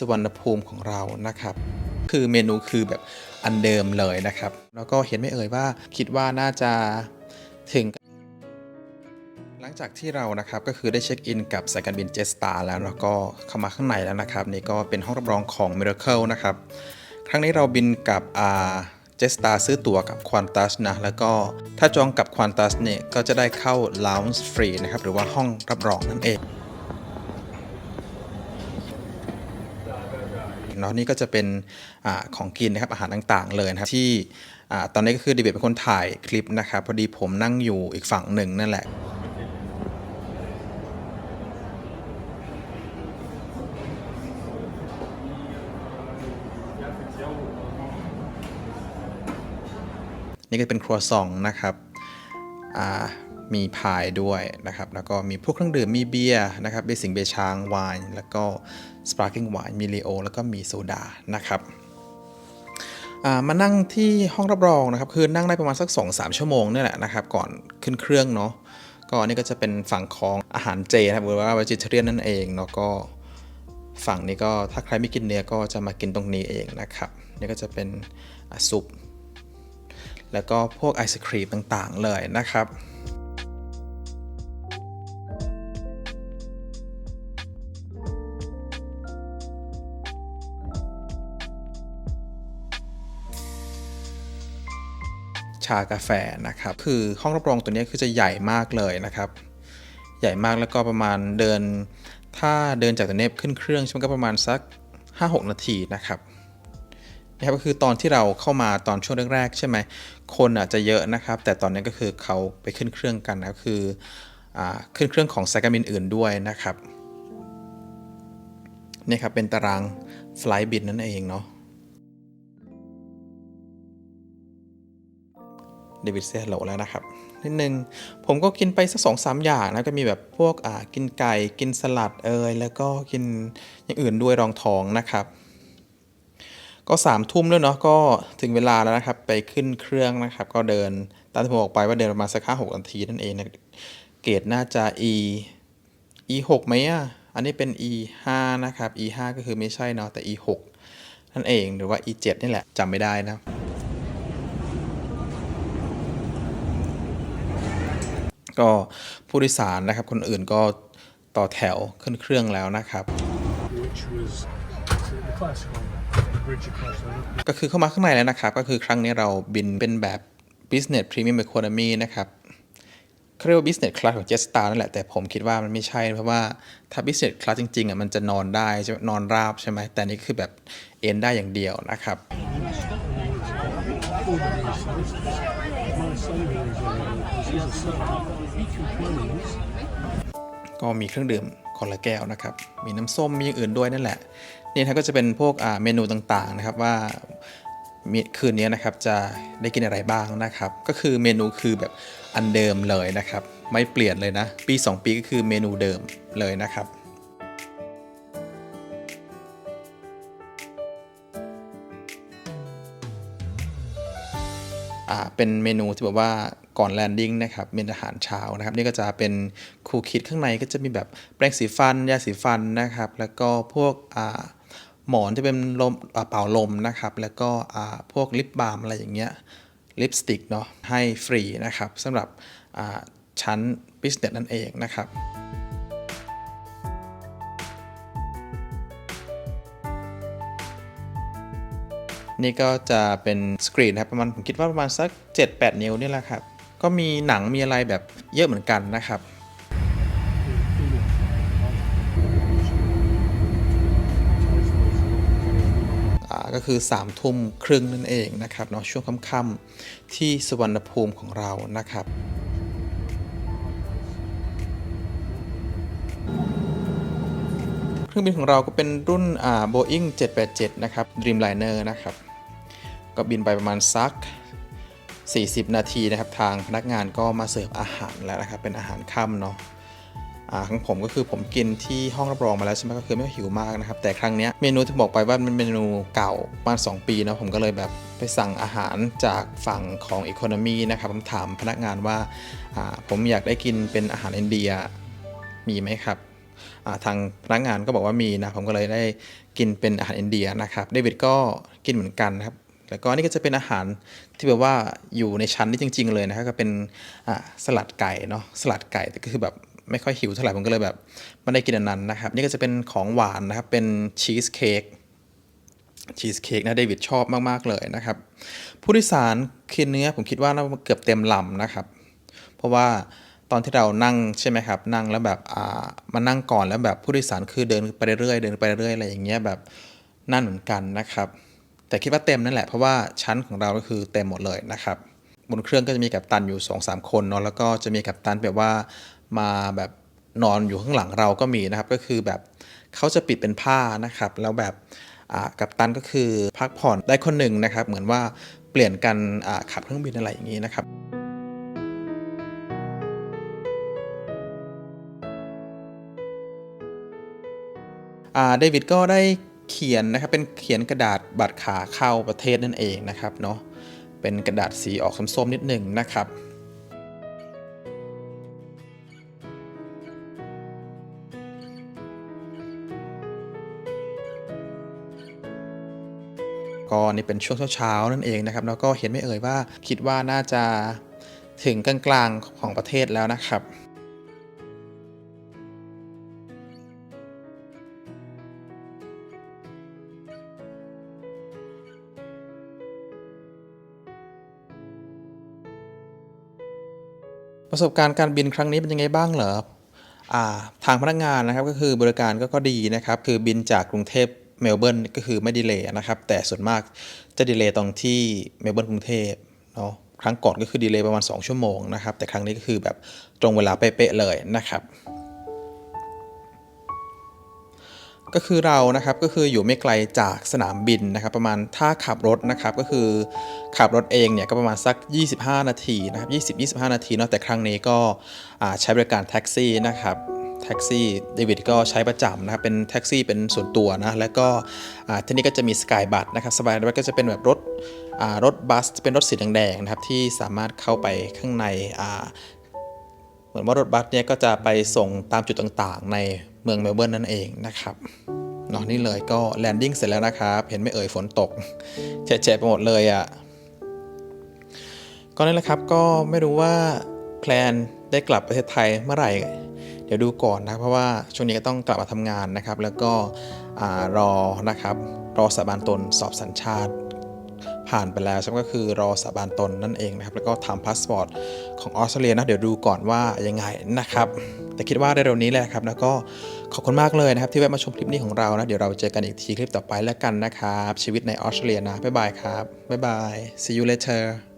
สุวรรณภูมิของเรานะครับ คือเมนูคือแบบอันเดิมเลยนะครับ แล้วก็เห็นไม่เอ่ยว่าคิดว่าน่าจะถึง หลังจากที่เรานะครับก็คือได้เช็คอินกับสายการบินเจสตาแล้วแล้วก็เข้ามาข้างในแล้วนะครับ นี่ก็เป็นห้องรับรองของ Miracle นะครับ ครั้งนี้เราบินกับอาเจสตาซื้อตั๋วกับ Qantas นะแล้วก็ถ้าจองกับ Qantas เนี่ยก็จะได้เข้า Lounge ฟรีนะครับหรือว่าห้องรับรองนั่นเอง เนาะนี่ก็จะเป็นอของกินนะครับอาหารต่างๆเลยนะครับที่อตอนนี้ก็คือดีเบตเป็นคนถ่ายคลิปนะครับพอดีผมนั่งอยู่อีกฝั่งหนึ่งนั่นแหละนี่ก็เป็นครัวซองนะครับ มีพายด้วยนะครับ แล้วก็มีพวกเครื่องดื่ม มีเบียร์นะครับ เบสิงเบชางไวน์ แล้วก็สปาร์กิ้งไวน์ มีลีโอ แล้วก็มีโซดานะครับมานั่งที่ห้องรับรองนะครับ คือนั่งได้ประมาณสัก 2-3 ชั่วโมงนี่แหละนะครับ ก่อนขึ้นเครื่องเนาะ ก็อันนี่ก็จะเป็นฝั่งของอาหารเจนะครับหรือว่า vegetarian นั่นเองเนาะ ก็ฝั่งนี้ก็ถ้าใครไม่กินเนื้อก็จะมากินตรงนี้เองนะครับ นี่ก็จะเป็นซุปแล้วก็พวกไอศครีมต่างๆเลยนะครับ ชากาแฟนะครับ คือห้องรับรองตัวนี้คือจะใหญ่มากเลยนะครับ ใหญ่มากแล้วก็ประมาณเดิน ถ้าเดินจากตัวนี้ขึ้นเครื่องใช่ไหมก็ประมาณสัก 5-6 นาทีนะครับนะครับก็คือตอนที่เราเข้ามาตอนช่วงแรกๆใช่ไหมคนอาจจะเยอะนะครับ แต่ตอนนี้ก็คือเขาไปขึ้นเครื่องกันนะคืออขึ้นเครื่องของสายการบินอื่นด้วยนะครับนี่ครับเป็นตารางไฟล์บินนั่นเองเนาะ เดวิดเซฮัลโหลแล้วนะครับนิดนึงผมก็กินไปสักสองสามอย่างนะก็มีแบบพวกอ่ากินไก่กินสลัดเอยแล้วก็กินอย่างอื่นด้วยรองท้องนะครับ ก็สามทุ่มแล้วเนาะก็ถึงเวลาแล้วนะครับ ไปขึ้นเครื่องนะครับ ก็เดินตามที่ผมบอกไปว่าเดินประมาณสักห้าหกนาทีนั่นเองนะเกรดน่าจะ e e 6ไหมอะอันนี้เป็น e 5นะครับ e 5ก็คือไม่ใช่เนาะแต่ e 6นั่นเองหรือว่า e 7นี่แหละจำไม่ได้นะ ก็ผู้โดยสารนะครับ คนอื่นก็ต่อแถวขึ้นเครื่องแล้วนะครับ which was the classical bridge across the ก็คือเข้ามาข้างในแล้วนะครับ ก็คือครั้งนี้เราบินเป็นแบบ business premium economy นะครับเขาเรียกว่า business class ของ Jetstar นั่นแหละ แต่ผมคิดว่ามันไม่ใช่ เพราะว่าถ้า business class จริงๆอะมันจะนอนได้ใช่ไหมนอนราบใช่ไหมแต่นี่คือแบบเอนได้อย่างเดียวนะครับ ก็มีเครื่องดื่มคนละแก้วนะครับ มีน้ำส้มมีอย่างอื่นด้วยนั่นแหละ นี่นะก็จะเป็นพวกเมนูต่างๆนะครับว่าคืนนี้นะครับจะได้กินอะไรบ้างนะครับ ก็คือเมนูคือแบบอันเดิมเลยนะครับ ไม่เปลี่ยนเลยนะ ปี 2 ปีก็คือเมนูเดิมเลยนะครับ เป็นเมนูที่แบบว่าก่อนแลนดิ้งนะครับเป็นอาหารเช้านะครับ นี่ก็จะเป็นคูคิดข้างในก็จะมีแบบแปรงสีฟันยาสีฟันนะครับ แล้วก็พวกอ่าหมอนที่เป็นลมอ่าเป่าลมนะครับ แล้วก็อ่าพวกลิปบาล์มอะไรอย่างเงี้ยลิปสติกเนาะให้ฟรีนะครับสำหรับอ่าชั้น business นั่นเองนะครับ นี่ก็จะเป็นสกรีนครับประมาณผมคิดว่าประมาณสัก 7-8 นิ้วนี่แหละครับ ก็มีหนังมีอะไรแบบเยอะเหมือนกันนะครับอ่าก็คือ3ามทุ่มครึ่งนั่นเองนะครับเนาะช่วงค่ำๆที่สุวรรณภูมิของเรานะครับเครื่องบินของเราก็เป็นรุ่นอ่า Boeing 787 นะครับ Dreamliner นะครับ ก็บินไปประมาณสัก 40 นาทีนะครับ ทางพนักงานก็มาเสิร์ฟอาหารแล้วนะครับ เป็นอาหารค่ำเนาะของผมก็คือผมกินที่ห้องรับรองมาแล้วใช่ไหมก็คือไม่หิวมากนะครับ แต่ครั้งนี้เมนูที่บอกไปว่ามันเมนูเก่าประมาณ2ปีเนาะผมก็เลยแบบไปสั่งอาหารจากฝั่งของ Economy นะครับผมถามพนักงานว่าผมอยากได้กินเป็นอาหารอินเดียมีไหมครับทางพนักงานก็บอกว่ามีนะผมก็เลยได้กินเป็นอาหารอินเดียนะครับเดวิดก็กินเหมือนกันนะครับ แล้วก็นี่ก็จะเป็นอาหารที่แบบว่าอยู่ในชั้นนี้จริง ๆ เลยนะครับก็เป็นสลัดไก่เนาะสลัดไก่แต่ก็คือแบบไม่ค่อยหิวเท่าไหร่ผมก็เลยแบบไม่ได้กินอันนั้นนะครับ นี่ก็จะเป็นของหวานนะครับเป็นชีสเค้กชีสเค้กนะเดวิดชอบมากๆเลยนะครับ ผู้โดยสารคิดเนื้อผมคิดว่าน่าเกือบเต็มลำนะครับ เพราะว่าตอนที่เรานั่งใช่ไหมครับ นั่งแล้วแบบอ่ามานั่งก่อนแล้วแบบผู้โดยสารคือเดินไปเรื่อยๆเดินไปเรื่อยๆอะไรอย่างเงี้ยแบบนั่นเหมือนกันนะครับ แต่คิดว่าเต็มนั่นแหละเพราะว่าชั้นของเราก็คือเต็มหมดเลยนะครับบนเครื่องก็จะมีกัปตันอยู่2อสคนเนาะแล้วก็จะมีกัปตันแบบว่ามาแบบนอนอยู่ข้างหลังเราก็มีนะครับ ก็คือแบบเขาจะปิดเป็นผ้านะครับ แล้วแบบกัปตันก็คือพักผ่อนได้คนหนึ่งนะครับ เหมือนว่าเปลี่ยนกันขับเครื่องบินอะไรอย่างนี้นะครับเดวิดก็ได้ เขียนนะครับเป็นเขียนกระดาษบัตรขาเข้าประเทศนั่นเองนะครับเนาะเป็นกระดาษสีออกส้มๆนิดหนึ่งนะครับก็นี่เป็นช่วงเช้าๆนั่นเองนะครับแล้วก็เห็นไม่เอ่ยว่าคิดว่าน่าจะถึงกลางๆของประเทศแล้วนะครับ ประสบการณ์การบินครั้งนี้เป็นยังไงบ้างเหรอทางพนักงานนะครับก็คือบริการก็ก็ดีนะครับ คือบินจากกรุงเทพเมลเบิร์นก็คือไม่ดีเลย์นะครับ แต่ส่วนมากจะดีเลย์ตรงที่เมลเบิร์นกรุงเทพเนาะครั้งก่อนก็คือดีเลย์ประมาณ 2 ชั่วโมงนะครับ แต่ครั้งนี้ก็คือแบบตรงเวลาเป๊ะๆเลยนะครับ ก็คือเรานะครับก็คืออยู่ไม่ไกลจากสนามบินนะครับ ประมาณถ้าขับรถนะครับก็คือขับรถเองเนี่ยก็ประมาณสัก 25 นาทีนะครับ20-25 นาทีเนาะแต่ครั้งนี้ก็ใช้บริการแท็กซี่นะครับแท็กซี่เดวิดก็ใช้ประจำนะครับเป็นแท็กซี่เป็นส่วนตัวนะแล้วก็ที่นี่ก็จะมีสกายบัสนะครับสกายบัสก็จะเป็นแบบรถรถบัสเป็นรถสีแดงๆนะครับที่สามารถเข้าไปข้างใน เหมือนว่ารถบัสเนี่ยก็จะไปส่งตามจุดต่างๆ ในเมืองเมลเบิร์นนั่นเองนะครับเนาะนี่เลยก็แลนดิ้งเสร็จแล้วนะครับ เห็นไม่เอ่ยฝนตกแฉะไปหมดเลยอะ่ะก็นั่นแหละครับก็ไม่รู้ว่าแพลนได้กลับประเทศไทยเมื่อไหร่ เดี๋ยวดูก่อนนะเพราะว่าช่วงนี้ก็ต้องกลับมาทำงานนะครับ แล้วก็อรอนะครับรอสาบานตนสอบสัญชาติ ผ่านไปแล้วใช่ไหมก็คือรอสาบานตนนั่นเองนะครับ แล้วก็ทำพาสปอร์ตของออสเตรเลียนะเดี๋ยวดูก่อนว่ายังไงนะครับ แต่คิดว่าเร็วๆนี้แหละครับ แล้วก็ขอบคุณมากเลยนะครับ ที่แวะมาชมคลิปนี้ของเรานะ เดี๋ยวเราเจอกันอีกทีคลิปต่อไปแล้วกันนะครับ ชีวิตในออสเตรเลียนะบ๊ายบายครับบ๊ายบาย see you later